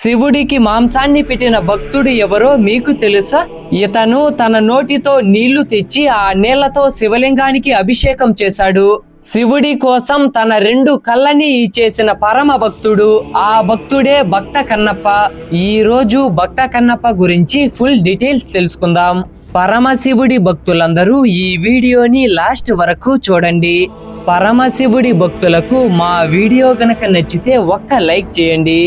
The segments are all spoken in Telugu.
శివుడికి మాంసాన్ని పెట్టిన భక్తుడు ఎవరో మీకు తెలుసా? ఇతను తన నోటితో నీళ్ళు తెచ్చి ఆ నీళ్ళతో శివలింగానికి అభిషేకం చేశాడు. శివుడి కోసం తన రెండు కళ్ళని ఇచ్చేసిన పరమ భక్తుడు ఆ భక్తుడే భక్త కన్నప్ప. ఈ రోజు భక్త కన్నప్ప గురించి ఫుల్ డీటెయిల్స్ తెలుసుకుందాం. పరమశివుడి భక్తులందరూ ఈ వీడియోని లాస్ట్ వరకు చూడండి. పరమశివుడి భక్తులకు మా వీడియో గనక నచ్చితే ఒక్క లైక్ చేయండి.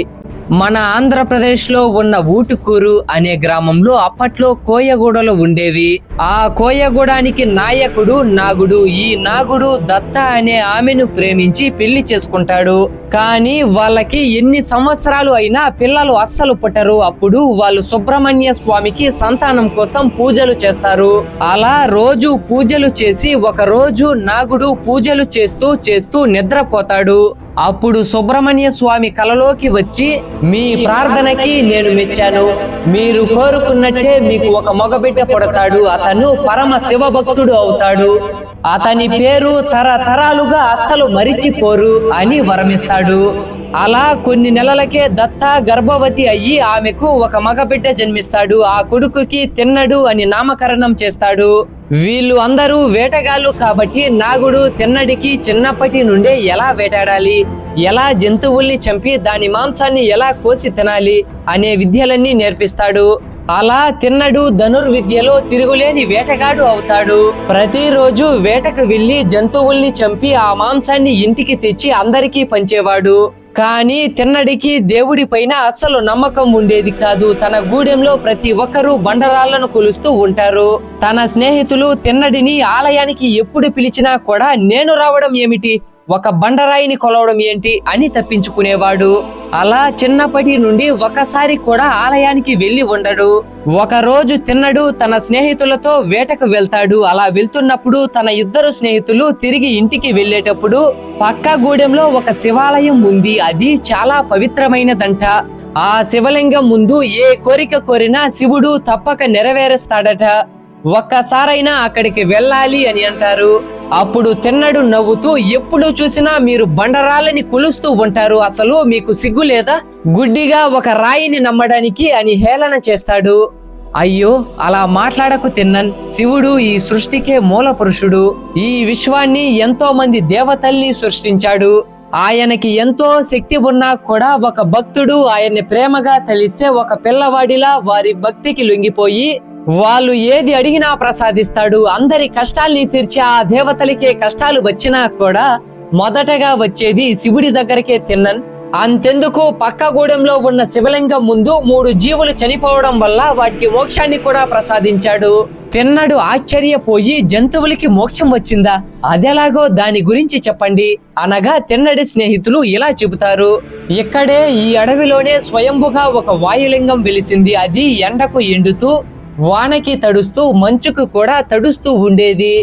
మన ఆంధ్రప్రదేశ్లో ఉన్న ఊటుకూరు అనే గ్రామంలో అప్పట్లో కోయగూడలు ఉండేవి. ఆ కోయగూడానికి నాయకుడు నాగుడు ఈ నాగుడు దత్త అనే ఆమెను ప్రేమించి పెళ్ళి చేసుకుంటాడు. కానీ వాళ్ళకి ఎన్ని సంవత్సరాలు అయినా పిల్లలు అస్సలు పుట్టరు. అప్పుడు వాళ్ళు సుబ్రహ్మణ్య స్వామికి సంతానం కోసం పూజలు చేస్తారు. అలా రోజు పూజలు చేసి ఒక రోజు నాగుడు పూజలు చేస్తూ చేస్తూ నిద్రపోతాడు. అప్పుడు సుబ్రహ్మణ్య స్వామి కలలోకి వచ్చి మీ ప్రార్థనకి నేను మెచ్చాను. మీరు కోరుకున్నట్టే మీకు ఒక మగబిడ్డ పుడతాడు. అతను పరమ శివ భక్తుడు అవుతాడు. అతని పేరు తరతరాలుగా అస్సలు మరిచిపోరు అని వరమిస్తాడు. అలా కొన్ని నెలలకే దత్త గర్భవతి అయ్యి ఆమెకు ఒక మగబిడ్డ జన్మిస్తాడు. ఆ కొడుకుకి తిన్నడు అని నామకరణం చేస్తాడు. వీళ్ళు అందరూ వేటగాళ్ళు కాబట్టి నాగుడు తిన్నడికి చిన్నప్పటి నుండే ఎలా వేటాడాలి? ఎలా జంతువుల్ని చంపి దాని మాంసాన్ని ఎలా కోసి తినాలి? అనే విద్యలన్నీ నేర్పిస్తాడు. అలా తిన్నడు ధనుర్విద్యలో తిరుగులేని వేటగాడు అవుతాడు. ప్రతిరోజు వేటకు వెళ్ళి జంతువుల్ని చంపి ఆ మాంసాన్ని ఇంటికి తెచ్చి అందరికీ పంచేవాడు. కానీ తిన్నడికి దేవుడి పైన అస్సలు నమ్మకం ఉండేది కాదు. తన గూడెంలో ప్రతి ఒక్కరూ బండరాళ్ళను కొలుస్తూ ఉంటారు. తన స్నేహితులు తిన్నడిని ఆలయానికి ఎప్పుడు పిలిచినా కూడా నేను రావడం ఏమిటి? ఒక బండరాయిని కొలవడం ఏంటి అని తప్పించుకునేవాడు. అలా చిన్నప్పటి నుండి ఒకసారి కూడా ఆలయానికి వెళ్ళి ఉండడు. ఒక రోజు తిన్నడు తన స్నేహితులతో వేటకు వెళ్తాడు. అలా వెళ్తున్నప్పుడు తన ఇద్దరు స్నేహితులు తిరిగి ఇంటికి వెళ్ళేటప్పుడు పక్క గూడెంలో ఒక శివాలయం ఉంది. అది చాలా పవిత్రమైనదంట. ఆ శివలింగం ముందు ఏ కోరిక కోరినా శివుడు తప్పక నెరవేరుస్తాడట. ఒక్కసారైనా అక్కడికి వెళ్ళాలి అని అంటారు. అప్పుడు తిన్నడు నవ్వుతూ ఎప్పుడు చూసినా మీరు బండరాళ్ళని కొలుస్తూ ఉంటారు. అసలు మీకు సిగ్గు లేదా? గుడ్డిగా ఒక రాయిని నమ్మడానికి అని హేళన చేస్తాడు. అయ్యో అలా మాట్లాడకు తిన్నన్. శివుడు ఈ సృష్టికే మూల పురుషుడు ఈ విశ్వాన్ని ఎంతో మంది దేవతల్ని సృష్టించాడు. ఆయనకి ఎంతో శక్తి ఉన్నా కూడా ఒక భక్తుడు ఆయన్ని ప్రేమగా తలిస్తే ఒక పిల్లవాడిలా వారి భక్తికి లొంగిపోయి వాళ్ళు ఏది అడిగినా ప్రసాదిస్తాడు. అందరి కష్టాల్ని తీర్చే ఆ దేవతలకే కష్టాలు వచ్చినా కూడా మొదటగా వచ్చేది శివుడి దగ్గరకే తిన్నన్. అంతెందుకు పక్క గూడెంలో ఉన్న శివలింగం ముందు మూడు జీవులు చనిపోవడం వల్ల వాటికి మోక్షాన్ని కూడా ప్రసాదించాడు. తిన్నడు ఆశ్చర్యపోయి జంతువులకి మోక్షం వచ్చిందా? అదెలాగో దాని గురించి చెప్పండి. అనగా తిన్నడి స్నేహితులు ఇలా చెబుతారు. ఇక్కడే ఈ అడవిలోనే స్వయంభుగా ఒక వాయులింగం వెలిసింది. అది ఎండకు ఎండుతూ వానకి తడుస్తూ మంచుకు కూడా తడుస్తూ ఉండేది.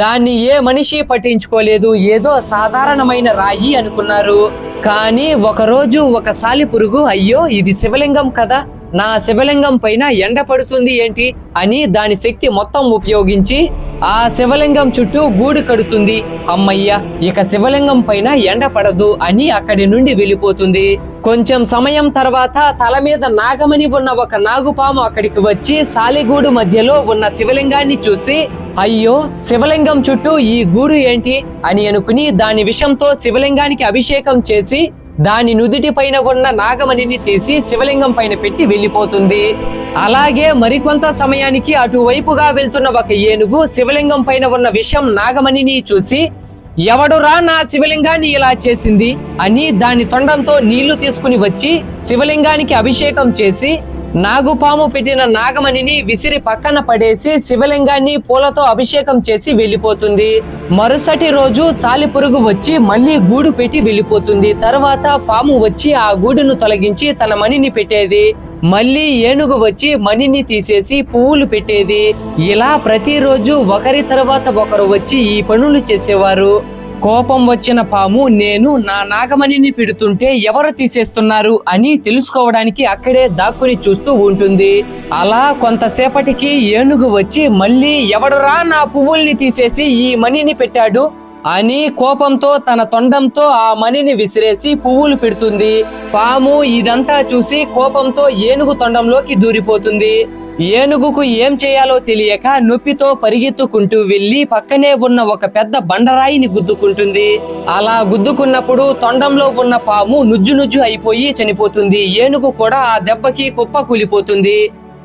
దాన్ని ఏ మనిషి పట్టించుకోలేదు ఏదో సాధారణమైన రాయి అనుకున్నారు. కానీ ఒకరోజు ఒక సాలి పురుగు అయ్యో ఇది శివలింగం కదా నా శివలింగం పైన ఎండ పడుతుంది ఏంటి అని దాని శక్తి మొత్తం ఉపయోగించి ఆ శివలింగం చుట్టూ గూడు కడుతుంది. అమ్మయ్య ఇక శివలింగం పైన ఎండ పడదు అని అక్కడి నుండి వెళ్ళిపోతుంది. కొంచెం సమయం తర్వాత తల మీద నాగమణి ఉన్న ఒక నాగుపాము అక్కడికి వచ్చి సాలిగూడు మధ్యలో ఉన్న శివలింగాన్ని చూసి అయ్యో శివలింగం చుట్టూ ఈ గూడు ఏంటి? అని అనుకుని దాని విషంతో శివలింగానికి అభిషేకం చేసి దాని నుదుటి పైన ఉన్న నాగమణిని తీసి శివలింగం పైన పెట్టి వెళ్ళిపోతుంది. అలాగే మరికొంత సమయానికి అటువైపుగా వెళ్తున్న ఒక ఏనుగు శివలింగం పైన ఉన్న విషం నాగమణిని చూసి ఎవడురా నా శివలింగాన్ని ఇలా చేసింది? అని దాని తొండంతో నీళ్ళు తీసుకుని వచ్చి శివలింగానికి అభిషేకం చేసి నాగుపాము పెట్టిన నాగమణిని విసిరి పక్కన పడేసి శివలింగాన్ని పూలతో అభిషేకం చేసి వెళ్ళిపోతుంది. మరుసటి రోజు సాలిపురుగు వచ్చి మళ్ళీ గూడు పెట్టి వెళ్ళిపోతుంది. తర్వాత పాము వచ్చి ఆ గూడును తొలగించి తన మణిని పెట్టేది. మళ్ళీ ఏనుగు వచ్చి మణిని తీసేసి పువ్వులు పెట్టేది. ఇలా ప్రతిరోజు ఒకరి తర్వాత ఒకరు వచ్చి ఈ పనులు చేసేవారు. కోపం వచ్చిన పాము నేను నా నాగమణిని పెడుతుంటే ఎవరు తీసేస్తున్నారు? అని తెలుసుకోవడానికి అక్కడే దాక్కుని చూస్తూ ఉంటుంది. అలా కొంతసేపటికి ఏనుగు వచ్చి మళ్ళీ ఎవడురా నా పువ్వుల్ని తీసేసి ఈ మణిని పెట్టాడు? అని కోపంతో తన తొండంతో ఆ మణిని విసిరేసి పువ్వులు పెడుతుంది. పాము ఇదంతా చూసి కోపంతో ఏనుగు తొండంలోకి దూరిపోతుంది. ఏనుగుకు ఏం చేయాలో తెలియక నొప్పితో పరిగెత్తుకుంటూ వెళ్ళి పక్కనే ఉన్న ఒక పెద్ద బండరాయిని గుద్దుకుంటుంది. అలా గుద్దుకున్నప్పుడు తొండంలో ఉన్న పాము నుజ్జు నుజ్జు అయిపోయి చనిపోతుంది. ఏనుగు కూడా ఆ దెబ్బకి కుప్ప కూలిపోతుంది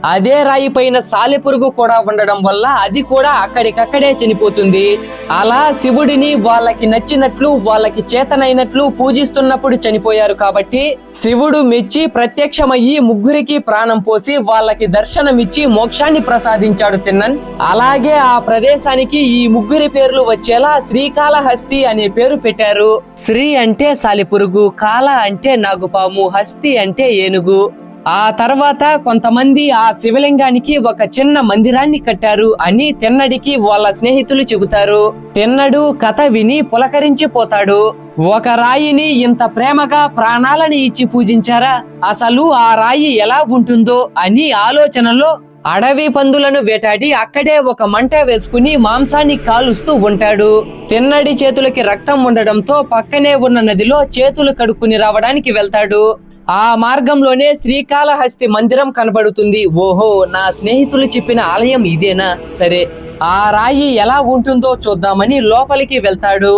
అదే రాయి పైన సాలెపురుగు కూడా ఉండడం వల్ల అది కూడా అక్కడికక్కడే చనిపోతుంది. అలా శివుడిని వాళ్ళకి నచ్చినట్లు వాళ్ళకి చేతనైనట్లు పూజిస్తున్నప్పుడు చనిపోయారు కాబట్టి శివుడు మెచ్చి ప్రత్యక్షమయ్యి ముగ్గురికి ప్రాణం పోసి వాళ్ళకి దర్శనమిచ్చి మోక్షాన్ని ప్రసాదించాడు తిన్నన్. అలాగే ఆ ప్రదేశానికి ఈ ముగ్గురి పేర్లు వచ్చేలా శ్రీకాళహస్తి అనే పేరు పెట్టారు. శ్రీ అంటే సాలిపురుగు కాల అంటే నాగుపాము హస్తి అంటే ఏనుగు. ఆ తర్వాత కొంతమంది ఆ శివలింగానికి ఒక చిన్న మందిరాన్ని కట్టారు అని తిన్నడికి వాళ్ళ స్నేహితులు చెబుతారు. తిన్నడు కథ విని పులకరించిపోతాడు ఒక రాయిని ఇంత ప్రేమగా ప్రాణాలని ఇచ్చి పూజించారా? అసలు ఆ రాయి ఎలా ఉంటుందో అని ఆలోచనలో అడవి పందులను వేటాడి అక్కడే ఒక మంట వేసుకుని మాంసాన్ని కాలుస్తూ ఉంటాడు. తిన్నడి చేతులకి రక్తం ఉండడంతో పక్కనే ఉన్న నదిలో చేతులు కడుక్కుని రావడానికి వెళ్తాడు. ఆ మార్గంలోనే శ్రీకాళహస్తి మందిరం కనబడుతుంది. ఓహో నా స్నేహితులు చెప్పిన ఆలయం ఇదేనా? సరే ఆ రాయి ఎలా ఉంటుందో చూద్దామని లోపలికి వెళ్తాడు.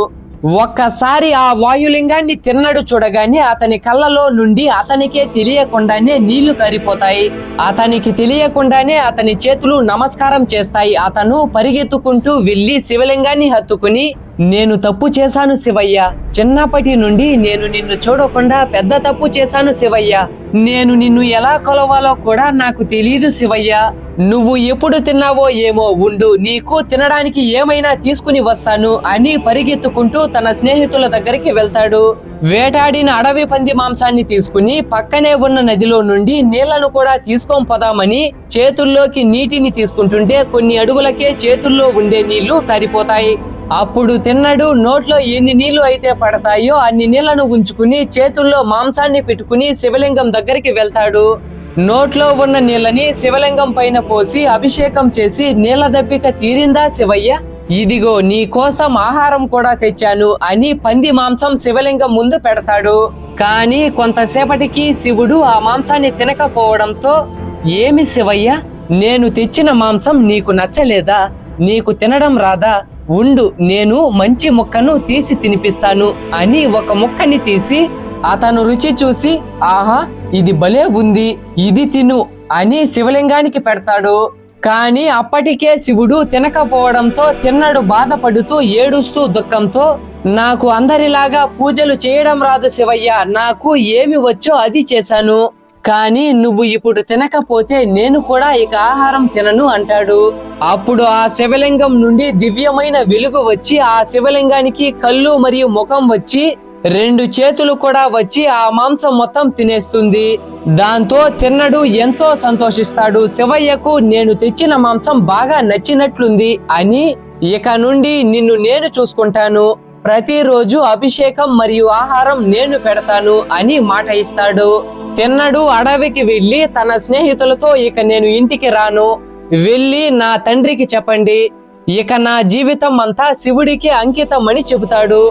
ఒక్కసారి ఆ వాయులింగాన్ని తిన్నడు చూడగానే అతని కళ్ళలో నుండి అతనికే తెలియకుండానే నీళ్ళు కారిపోతాయి అతనికి తెలియకుండానే అతని చేతులు నమస్కారం చేస్తాయి. అతను పరిగెత్తుకుంటూ వెళ్ళి శివలింగాన్ని హత్తుకుని నేను తప్పు చేశాను శివయ్య. చిన్నప్పటి నుండి నేను నిన్ను చూడకుండా పెద్ద తప్పు చేశాను శివయ్య. నేను నిన్ను ఎలా కొలవాలో కూడా నాకు తెలియదు శివయ్య. నువ్వు ఎప్పుడు తిన్నావో ఏమో ఉండు నీకు తినడానికి ఏమైనా తీసుకుని వస్తాను అని పరిగెత్తుకుంటూ తన స్నేహితుల దగ్గరికి వెళ్తాడు. వేటాడిన అడవి పంది మాంసాన్ని తీసుకుని పక్కనే ఉన్న నదిలో నుండి నీళ్ళను కూడా తీసుకొని పోదామని చేతుల్లోకి నీటిని తీసుకుంటుంటే కొన్ని అడుగులకే చేతుల్లో ఉండే నీళ్ళు కారిపోతాయి. అప్పుడు తిన్నడు నోట్లో ఎన్ని నీళ్ళు అయితే పడతాయో అన్ని నీళ్ళను ఉంచుకుని చేతుల్లో మాంసాన్ని పెట్టుకుని శివలింగం దగ్గరికి వెళ్తాడు. నోట్లో ఉన్న నీళ్ళని శివలింగం పైన పోసి అభిషేకం చేసి నీళ్ళ దప్పిక తీరిందా శివయ్య? ఇదిగో నీ కోసం ఆహారం కూడా తెచ్చాను అని పంది మాంసం శివలింగం ముందు పెడతాడు. కానీ కొంతసేపటికి శివుడు ఆ మాంసాన్ని తినకపోవడంతో ఏమి శివయ్య? నేను తెచ్చిన మాంసం నీకు నచ్చలేదా? నీకు తినడం రాదా? ఉండు నేను మంచి ముక్కను తీసి తినిపిస్తాను అని ఒక ముక్కని తీసి అతను రుచి చూసి ఆహా ఇది భలే ఉంది ఇది తిను అని శివలింగానికి పెడతాడు. కానీ అప్పటికే శివుడు తినకపోవడంతో తిన్నడు బాధపడుతూ ఏడుస్తూ దుఃఖంతో నాకు అందరిలాగా పూజలు చేయడం రాదు శివయ్య నాకు ఏమి వచ్చో అది చేశాను. కానీ నువ్వు ఇప్పుడు తినకపోతే నేను కూడా ఇక ఆహారం తినను అంటాడు. అప్పుడు ఆ శివలింగం నుండి దివ్యమైన వెలుగు వచ్చి ఆ శివలింగానికి కళ్ళు మరియు ముఖం వచ్చి రెండు చేతులు కూడా వచ్చి ఆ మాంసం మొత్తం తినేస్తుంది. దాంతో తిన్నడు ఎంతో సంతోషిస్తాడు. శివయ్యకు నేను తెచ్చిన మాంసం బాగా నచ్చినట్లుంది అని ఇక నుండి నిన్ను నేను చూసుకుంటాను. ప్రతిరోజు అభిషేకం మరియు ఆహారం నేను పెడతాను అని మాట ఇస్తాడు. తిన్నడు అడవికి వెళ్ళి తన స్నేహితులతో ఇక నేను ఇంటికి రాను. వెళ్ళి నా తండ్రికి చెప్పండి. ఇక నా జీవితం అంతా శివుడికి అంకితం అని చెబుతాడు.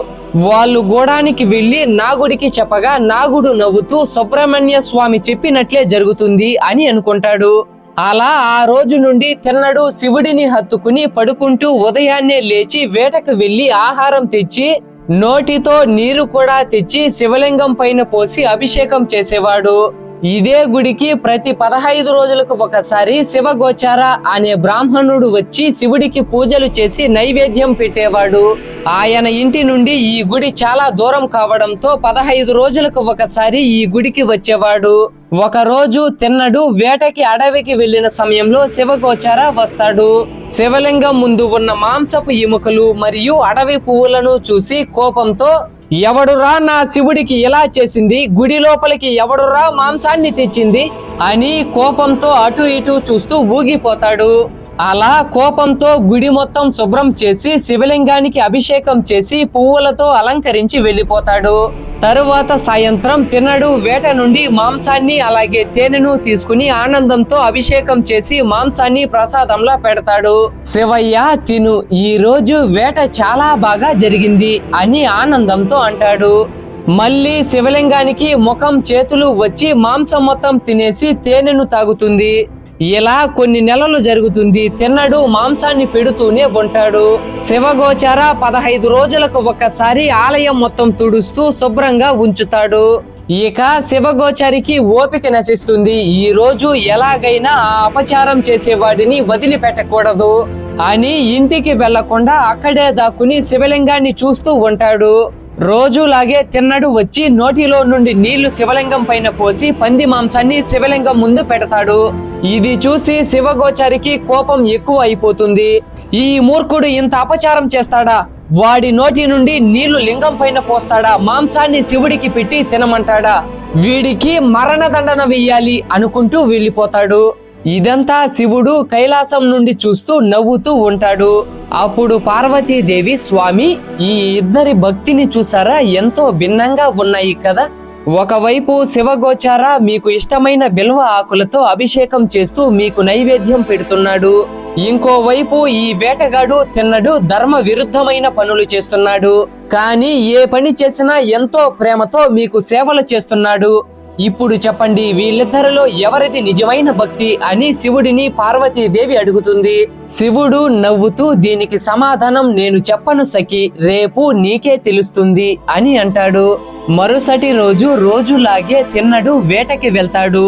వాళ్ళు గూడానికి వెళ్ళి నాగుడికి చెప్పగా నాగుడు నవ్వుతూ సుబ్రహ్మణ్య స్వామి చెప్పినట్లే జరుగుతుంది అని అనుకుంటాడు. అలా ఆ రోజు నుండి తిన్నడు శివుడిని హత్తుకుని పడుకుంటూ ఉదయాన్నే లేచి వేటకు వెళ్ళి ఆహారం తెచ్చి నోటితో నీరు కూడా తెచ్చి శివలింగం పైన పోసి అభిషేకం చేసేవాడు. ఇదే గుడికి ప్రతి పదహైదు రోజులకు ఒకసారి శివగోచార అనే బ్రాహ్మణుడు వచ్చి శివుడికి పూజలు చేసి నైవేద్యం పెట్టేవాడు. ఆయన ఇంటి నుండి ఈ గుడి చాలా దూరం కావడంతో పదహైదు రోజులకు ఒకసారి ఈ గుడికి వచ్చేవాడు. ఒక రోజు తిన్నడు వేటకి అడవికి వెళ్ళిన సమయంలో శివగోచార వస్తాడు. శివలింగం ముందు ఉన్న మాంసపు ఎముకలు మరియు అడవి పువ్వులను చూసి కోపంతో ఎవడురా నా శివుడికి ఇలా చేసింది? గుడి లోపలికి ఎవడురా మాంసాన్ని తెచ్చింది? అని కోపంతో అటు ఇటు చూస్తూ ఊగిపోతాడు. అలా కోపంతో గుడి మొత్తం శుభ్రం చేసి శివలింగానికి అభిషేకం చేసి పువ్వులతో అలంకరించి వెళ్ళిపోతాడు. తరువాత సాయంత్రం తినడు వేట నుండి మాంసాన్ని అలాగే తేనెను తీసుకుని ఆనందంతో అభిషేకం చేసి మాంసాన్ని ప్రసాదంలా పెడతాడు. శివయ్య తిను ఈ రోజు వేట చాలా బాగా జరిగింది అని ఆనందంతో అంటాడు. మళ్ళీ శివలింగానికి ముఖం చేతులు వచ్చి మాంసం మొత్తం తినేసి తేనెను తాగుతుంది. ఇలా కొన్ని నెలలు జరుగుతుంది. తిన్నడు మాంసాన్ని పెడుతూనే ఉంటాడు. శివగోచార పదహైదు రోజులకు ఒకసారి ఆలయం మొత్తం తుడుస్తూ శుభ్రంగా ఉంచుతాడు. ఇక శివగోచారికి ఓపిక నశిస్తుంది. ఈ రోజు ఎలాగైనా ఆ అపచారం చేసేవాడిని వదిలిపెట్టకూడదు అని ఇంటికి వెళ్ళకుండా అక్కడే దాక్కుని శివలింగాన్ని చూస్తూ ఉంటాడు. రోజులాగే తిన్నడు వచ్చి నోటిలో నుండి నీళ్ళు శివలింగం పైన పోసి పంది మాంసాన్ని శివలింగం ముందు పెడతాడు. ఇది చూసి శివగోచారికి కోపం ఎక్కువ అయిపోతుంది. ఈ మూర్ఖుడు ఇంత అపచారం చేస్తాడా? వాడి నోటి నుండి నీళ్ళు లింగం పైన పోస్తాడా? మాంసాన్ని శివుడికి పెట్టి తినమంటాడా? వీడికి మరణదండన వెయ్యాలి అనుకుంటూ వెళ్ళిపోతాడు. ఇదంతా శివుడు కైలాసం నుండి చూస్తూ నవ్వుతూ ఉంటాడు. అప్పుడు పార్వతీదేవి స్వామి ఈ ఇద్దరి భక్తిని చూసారా? ఎంతో భిన్నంగా ఉన్నాయి కదా. ఒకవైపు శివగోచార మీకు ఇష్టమైన బిల్వ ఆకులతో అభిషేకం చేస్తూ మీకు నైవేద్యం పెడుతున్నాడు. ఇంకోవైపు ఈ వేటగాడు తిన్నడు ధర్మ విరుద్ధమైన పనులు చేస్తున్నాడు. కానీ ఏ పని చేసినా ఎంతో ప్రేమతో మీకు సేవలు చేస్తున్నాడు. ఇప్పుడు చెప్పండి వీళ్ళిద్దరిలో ఎవరిది నిజమైన భక్తి అని శివుడిని పార్వతీదేవి అడుగుతుంది. శివుడు నవ్వుతూ దీనికి సమాధానం నేను చెప్పను సఖి రేపు నీకే తెలుస్తుంది అని అంటాడు. మరుసటి రోజు రోజులాగే తిన్నడు వేటకి వెళ్తాడు.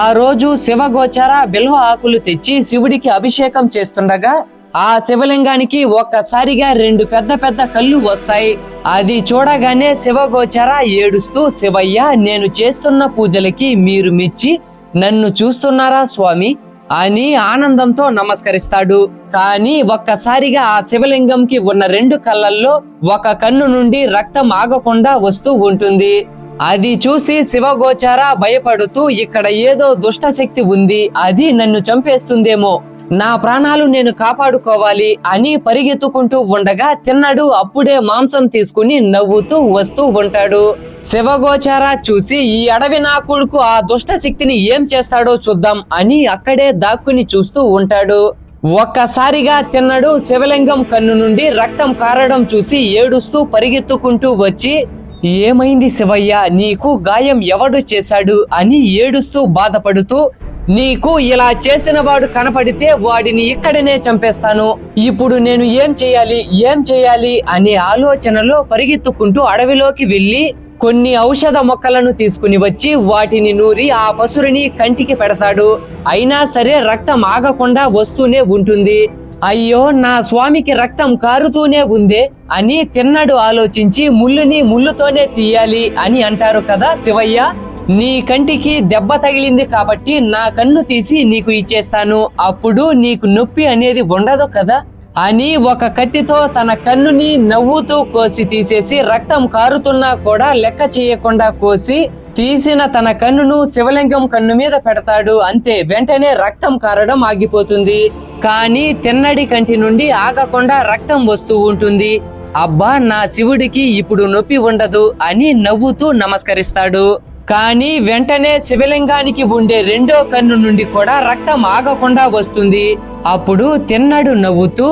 ఆ రోజు శివగోచర బిల్వ ఆకులు తెచ్చి శివుడికి అభిషేకం చేస్తుండగా ఆ శివలింగానికి ఒక్కసారిగా రెండు పెద్ద పెద్ద కళ్ళు వస్తాయి. అది చూడగానే శివగోచర ఏడుస్తూ శివయ్య నేను చేస్తున్న పూజలకి మీరు మిచ్చి నన్ను చూస్తున్నారా స్వామి? అని ఆనందంతో నమస్కరిస్తాడు. కానీ ఒక్కసారిగా ఆ శివలింగంకి ఉన్న రెండు కళ్ళల్లో ఒక కన్ను నుండి రక్తం ఆగకుండా వస్తూ ఉంటుంది. అది చూసి శివగోచార భయపడుతూ ఇక్కడ ఏదో దుష్ట శక్తి ఉంది అది నన్ను చంపేస్తుందేమో నా ప్రాణాలు నేను కాపాడుకోవాలి అని పరిగెత్తుకుంటూ ఉండగా తిన్నడు అప్పుడే మాంసం తీసుకుని నవ్వుతూ వస్తూ ఉంటాడు. శివగోచార చూసి ఈ అడవి నా కొడుకు ఆ దుష్ట శక్తిని ఏం చేస్తాడో చూద్దాం అని అక్కడే దాక్కుని చూస్తూ ఉంటాడు. ఒక్కసారిగా తిన్నడు శివలింగం కన్ను నుండి రక్తం కారడం చూసి ఏడుస్తూ పరిగెత్తుకుంటూ వచ్చి ఏమైంది శివయ్య నీకు గాయం ఎవడు చేశాడు? అని ఏడుస్తూ బాధపడుతూ నీకు ఇలా చేసిన వాడు కనపడితే వాడిని ఇక్కడనే చంపేస్తాను. ఇప్పుడు నేను ఏం చేయాలి ఏం చేయాలి అనే ఆలోచనలో పరిగెత్తుకుంటూ అడవిలోకి వెళ్ళి కొన్ని ఔషధ మొక్కలను తీసుకుని వచ్చి వాటిని నూరి ఆ పసురుని కంటికి పెడతాడు. అయినా సరే రక్తం ఆగకుండా వస్తూనే ఉంటుంది. అయ్యో నా స్వామికి రక్తం కారుతూనే ఉందే అని తిన్నడు ఆలోచించి ముళ్ళుని ముళ్ళుతోనే తీయాలి అని అంటారు కదా శివయ్య. నీ కంటికి దెబ్బ తగిలింది కాబట్టి నా కన్ను తీసి నీకు ఇచ్చేస్తాను. అప్పుడు నీకు నొప్పి అనేది ఉండదు కదా? అని ఒక కత్తితో తన కన్నుని నవ్వుతూ కోసి తీసేసి రక్తం కారుతున్నా కూడా లెక్క చేయకుండా కోసి తీసిన తన కన్నును శివలింగం కన్ను మీద పెడతాడు. అంతే వెంటనే రక్తం కారడం ఆగిపోతుంది. కానీ తిన్నడి కంటి నుండి ఆగకుండా రక్తం వస్తూ ఉంటుంది. అబ్బా నా శివుడికి ఇప్పుడు నొప్పి ఉండదు అని నవ్వుతూ నమస్కరిస్తాడు. కానీ వెంటనే శివలింగానికి ఉండే రెండో కన్ను నుండి కూడా రక్తం ఆగకుండా వస్తుంది. అప్పుడు తిన్నడు నవ్వుతూ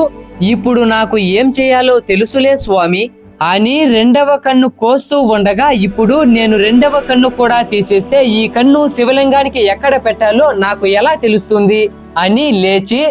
ఇప్పుడు నాకు ఏం చేయాలో తెలుసులే స్వామి అని రెండవ కన్ను కోస్తూ ఉండగా ఇప్పుడు నేను రెండవ కన్ను కూడా తీసేస్తే ఈ కన్ను శివలింగానికి ఎక్కడ పెట్టాలో నాకు ఎలా తెలుస్తుంది అని లేచి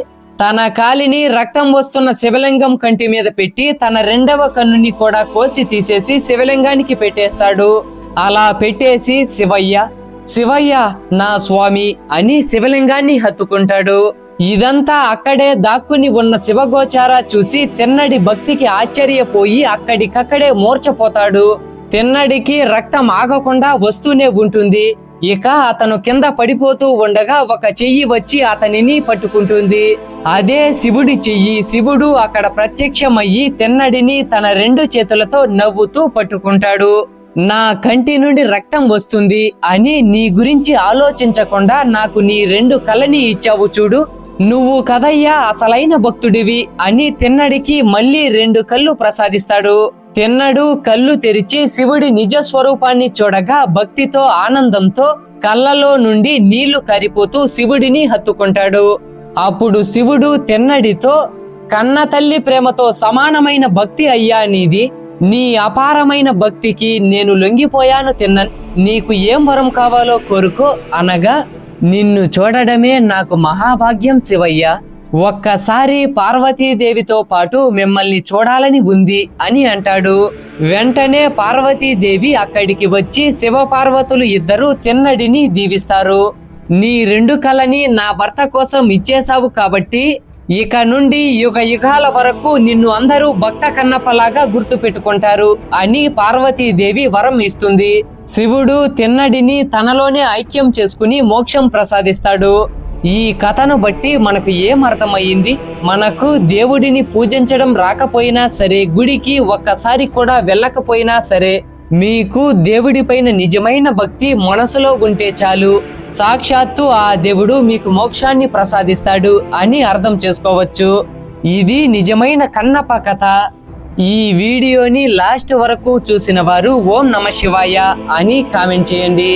తన కాలిని రక్తం వస్తున్న శివలింగం కంటి మీద పెట్టి తన రెండవ కన్నుని కూడా కోసి తీసేసి శివలింగానికి పెట్టేస్తాడు. అలా పెట్టేసి శివయ్య శివయ్య నా స్వామి అని శివలింగాన్ని హత్తుకుంటాడు. ఇదంతా అక్కడే దాక్కుని ఉన్న శివగోచార చూసి తిన్నడి భక్తికి ఆశ్చర్యపోయి అక్కడికక్కడే మూర్చపోతాడు తిన్నడికి రక్తం ఆగకుండా వస్తూనే ఉంటుంది. ఇక అతను కింద పడిపోతూ ఉండగా ఒక చెయ్యి వచ్చి అతనిని పట్టుకుంటుంది. అదే శివుడి చెయ్యి. శివుడు అక్కడ ప్రత్యక్షమయ్యి తిన్నడిని తన రెండు చేతులతో నవ్వుతూ పట్టుకుంటాడు. నా కంటి నుండి రక్తం వస్తుంది అని నీ గురించి ఆలోచించకుండా నాకు నీ రెండు కళ్ళని ఇచ్చావు చూడు. నువ్వు కదయ్యా అసలైన భక్తుడివి అని తిన్నడికి మళ్ళీ రెండు కళ్ళు ప్రసాదిస్తాడు. తిన్నడు కళ్ళు తెరిచి శివుడి నిజ స్వరూపాన్ని చూడగా భక్తితో ఆనందంతో కళ్ళలో నుండి నీళ్ళు కరిపోతూ శివుడిని హత్తుకుంటాడు. అప్పుడు శివుడు తిన్నడితో కన్న తల్లి ప్రేమతో సమానమైన భక్తి అయ్యా నీది. నీ అపారమైన భక్తికి నేను లొంగిపోయాను తిన్నన్ నీకు ఏం వరం కావాలో కోరుకో అనగా నిన్ను చూడడమే నాకు మహాభాగ్యం శివయ్య. ఒక్కసారి పార్వతీదేవితో పాటు మిమ్మల్ని చూడాలని ఉంది అని అంటాడు. వెంటనే పార్వతీదేవి అక్కడికి వచ్చి శివపార్వతులు ఇద్దరు తిన్నడిని దీవిస్తారు. నీ రెండు కలని నా భర్త కోసం ఇచ్చేశావు కాబట్టి ఇక నుండి యుగ యుగాల వరకు నిన్ను అందరూ భక్త కన్నప్పలాగా గుర్తు పెట్టుకుంటారు అని పార్వతీదేవి వరం ఇస్తుంది. శివుడు తిన్నడిని తనలోనే ఐక్యం చేసుకుని మోక్షం ప్రసాదిస్తాడు. ఈ కథను బట్టి మనకు ఏం అర్థమయ్యింది? మనకు దేవుడిని పూజించడం రాకపోయినా సరే గుడికి ఒక్కసారి కూడా వెళ్ళకపోయినా సరే మీకు దేవుడిపైన నిజమైన భక్తి మనసులో ఉంటే చాలు. సాక్షాత్తు ఆ దేవుడు మీకు మోక్షాన్ని ప్రసాదిస్తాడు అని అర్థం చేసుకోవచ్చు. ఇది నిజమైన కన్నప్ప కథ. ఈ వీడియోని లాస్ట్ వరకు చూసిన వారు ఓం నమ శివాయ అని కామెంట్ చేయండి.